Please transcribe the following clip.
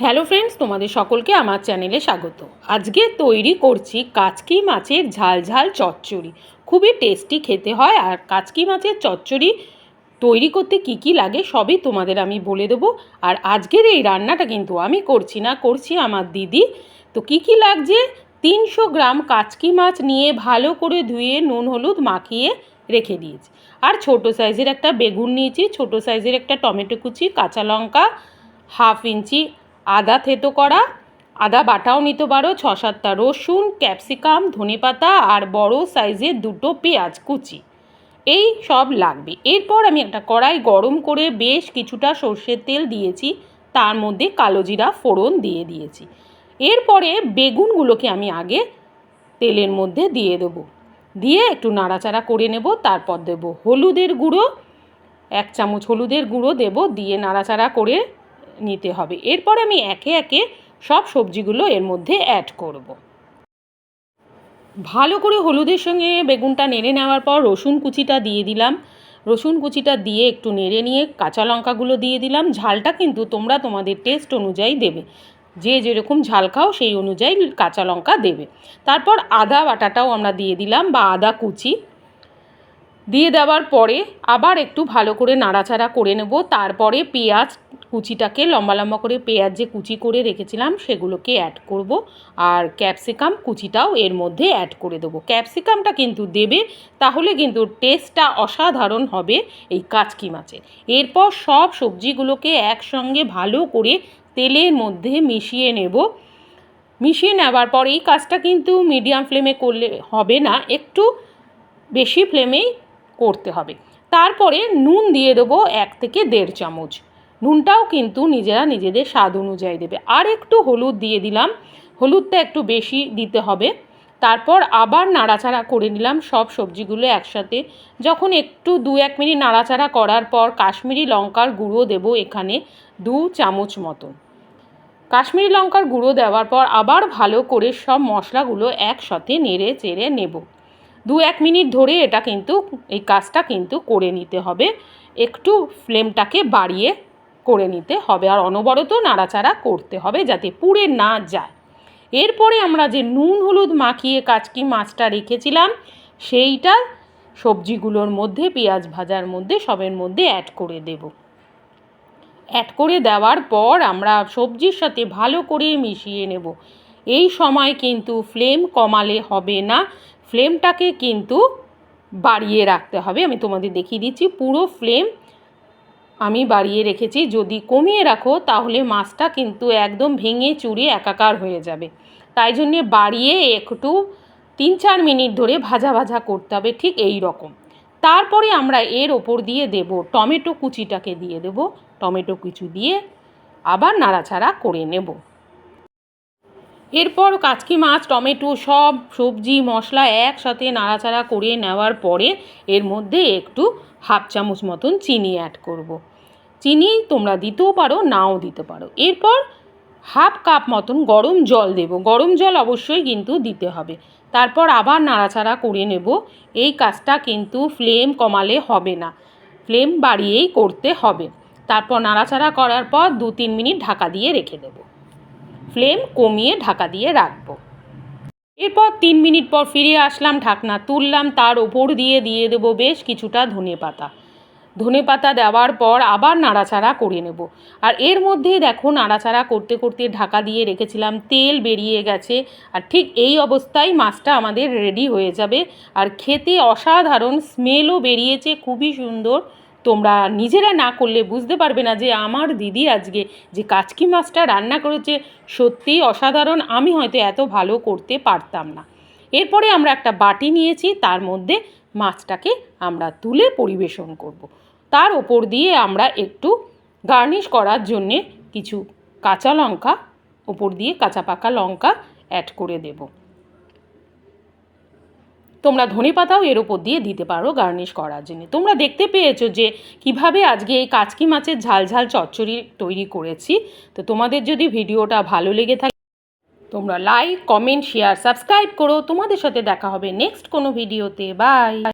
Hello friends, তোমাদের সকলকে আমার চ্যানেলে স্বাগত। আজকে তৈরি করছি কাচকি মাছের ঝাল ঝাল চচ্চড়ি। খুবই টেস্টি খেতে হয় আর কাচকি মাছের চচ্চড়ি তৈরি করতে কি কি লাগে সবই তোমাদের আমি বলে দেবো। আর আজকের এই রান্নাটা কিন্তু আমি করছি না, করছি আমার দিদি। তো কি কি লাগছে? তিনশো গ্রাম কাচকি মাছ নিয়ে ভালো করে ধুয়ে নুন হলুদ মাখিয়ে রেখে দিয়েছি। আর ছোট সাইজের একটা বেগুন নিয়েছি, ছোট সাইজের একটা টমেটো কুচি, কাঁচা লঙ্কা, হাফ ইঞ্চি আদা থেতো করা, আদা বাটাও নিতে পারো, ছ সাতটা রসুন, ক্যাপসিকাম, ধনেপাতা আর বড় সাইজের দুটো পেঁয়াজ কুচি। এই সব লাগবে। এরপর আমি একটা কড়াই গরম করে বেশ কিছুটা সর্ষের তেল দিয়েছি, তার মধ্যে কালো জিরা ফোড়ন দিয়ে দিয়েছি। এরপরে বেগুনগুলোকে আমি আগে তেলের মধ্যে দিয়ে দেবো। দিয়ে একটু নাড়াচাড়া করে নেব, তারপর দেব হলুদের গুঁড়ো, এক চামচ হলুদের গুঁড়ো দেব, দিয়ে নাড়াচাড়া করে নিতে হবে। এরপর আমি একে একে সব সবজিগুলো এর মধ্যে অ্যাড করব। ভালো করে হলুদের সঙ্গে বেগুনটা নেড়ে নেওয়ার পর রসুন কুচিটা দিয়ে দিলাম। রসুন কুচিটা দিয়ে একটু নেড়ে নিয়ে কাঁচা লঙ্কাগুলো দিয়ে দিলাম। ঝালটা কিন্তু তোমরা তোমাদের টেস্ট অনুযায়ী দেবে। যে যেরকম ঝাল খাও সেই অনুযায়ী কাঁচা লঙ্কা দেবে। তারপর আদা বাটাটাও আমরা দিয়ে দিলাম বা আদা কুচি। দিয়ে দেওয়ার পরে আবার একটু ভালো করে নাড়াচাড়া করে নেব। তারপরে পেঁয়াজ কুচিটাকে লম্বা লম্বা করে পেঁয়াজ যে কুচি করে রেখেছিলাম, সেগুলোকে অ্যাড করব। আর ক্যাপসিকাম কুচিটাও এর মধ্যে অ্যাড করে দেবো। ক্যাপসিকামটা কিন্তু দেবে, তাহলে কিন্তু টেস্টটা অসাধারণ হবে এই কাচকি মাছের। এরপর সব সবজিগুলোকে একসঙ্গে ভালো করে তেলের মধ্যে মিশিয়ে নেব। মিশিয়ে নেওয়ার পর এই কাজটা কিন্তু মিডিয়াম ফ্লেমে করলে হবে না, একটু বেশি ফ্লেমেই করতে হবে। তারপরে নুন দিয়ে দেবো এক থেকে দেড় চামচ। নুনটাও কিন্তু নিজেরা নিজেদের স্বাদ অনুযায়ী দেবে। আর একটু হলুদ দিয়ে দিলাম। হলুদটা একটু বেশি দিতে হবে। তারপর আবার নাড়াচাড়া করে নিলাম সব সবজিগুলো একসাথে। যখন একটু দু এক মিনিট নাড়াচাড়া করার পর কাশ্মীরি লঙ্কার গুঁড়ো দেব এখানে দু চামচ মতন। কাশ্মীরি লঙ্কার গুঁড়ো দেওয়ার পর আবার ভালো করে সব মশলাগুলো একসাথে নেড়ে চেড়ে নেব। দু এক মিনিট ধরে এটা কিন্তু, এই কাজটা কিন্তু করে নিতে হবে। একটু ফ্লেমটাকে বাড়িয়ে করে নিতে হবে আর অনবরত নাড়াচাড়া করতে হবে যাতে পুড়ে না যায়। এরপরে আমরা যে নুন হলুদ মাখিয়ে কাচকি মাছটা রেখেছিলাম, সেইটা সবজিগুলোর মধ্যে, পেঁয়াজ ভাজার মধ্যে, সবের মধ্যে অ্যাড করে দেব। অ্যাড করে দেওয়ার পর আমরা সবজির সাথে ভালো করে মিশিয়ে নেব। এই সময় কিন্তু ফ্লেম কমালে হবে না। ফ্লেমটাকে কিন্তু বাড়িয়ে রাখতে হবে। আমি তোমাদের দেখিয়ে দিচ্ছি, পুরো ফ্লেম আমি বাড়িয়ে রেখেছি, যদি কমিয়ে রাখো, তাহলে মাছটা কিন্তু একদম ভেঙে চুরে একাকার হয়ে যাবে। তাই জন্যে বাড়িয়ে একটু তিন চার মিনিট ধরে ভাজা ভাজা করতে হবে, ঠিক এই রকম। তারপরে আমরা এর ওপর দিয়ে দেব টমেটো কুচিটাকে দিয়ে দেব। টমেটো কুচি দিয়ে আবার নাড়াচাড়া করে নেব। এরপর কাচকি মাছ, টমেটো, সব সবজি, মশলা একসাথে নাড়াচাড়া করে নেওয়ার পরে এর মধ্যে একটু হাফ চামচ মতন চিনি অ্যাড করব। চিনি তোমরা দিতেও পারো, নাও দিতে পারো। এরপর হাফ কাপ মতন গরম জল দেব। গরম জল অবশ্যই কিন্তু দিতে হবে। তারপর আবার নাড়াচাড়া করে নেব। এই কাজটা কিন্তু ফ্লেম কমালে হবে না। ফ্লেম বাড়িয়েই করতে হবে। তারপর নাড়াচাড়া করার পর দু তিন মিনিট ঢাকা দিয়ে রেখে দেবো। ফ্লেম কমিয়ে ঢাকা দিয়ে রাখব। এরপর তিন মিনিট পর ফিরে আসলাম ঢাকনা তুললাম, তার ওপর দিয়ে দিয়ে দেবো বেশ কিছুটা ধনে পাতা। ধনে পাতা দেওয়ার পর আবার নাড়াচাড়া করে নেব। আর এর মধ্যে দেখো নাড়াচাড়া করতে করতে ঢাকা দিয়ে রেখেছিলাম, তেল বেরিয়ে গেছে। আর ঠিক এই অবস্থায় মাছটা আমাদের রেডি হয়ে যাবে। আর খেতে অসাধারণ স্মেলও বেরিয়েছে, খুবই সুন্দর। তোমরা নিজেরা না করলে বুঝতে পারবে না যে আমার দিদি আজকে যে কাচকি মাছটা রান্না করেছে, সত্যিই অসাধারণ। আমি হয়তো এত ভালো করতে পারতাম না। এরপরে আমরা একটা বাটি নিয়েছি, তার মধ্যে মাছটাকে আমরা তুলে পরিবেশন করব। তার ওপর দিয়ে আমরা একটু গার্নিশ করার জন্যে কিছু কাঁচা লঙ্কা, ওপর দিয়ে কাঁচা পাকা লঙ্কা অ্যাড করে দেবো। তোমরা ধনে পাতাও এর ওপর দিয়ে দিতে পারো গার্নিশ করার জন্য। তোমরা দেখতে পেয়েছ যে কীভাবে আজকে এই কাচকি মাছের ঝাল ঝাল চচ্চড়ি তৈরি করেছি। তো তোমাদের যদি ভিডিওটা ভালো লেগে থাকে, তোমরা লাইক কমেন্ট শেয়ার সাবস্ক্রাইব করো। তোমাদের সাথে দেখা হবে নেক্সট কোনো ভিডিওতে। বাই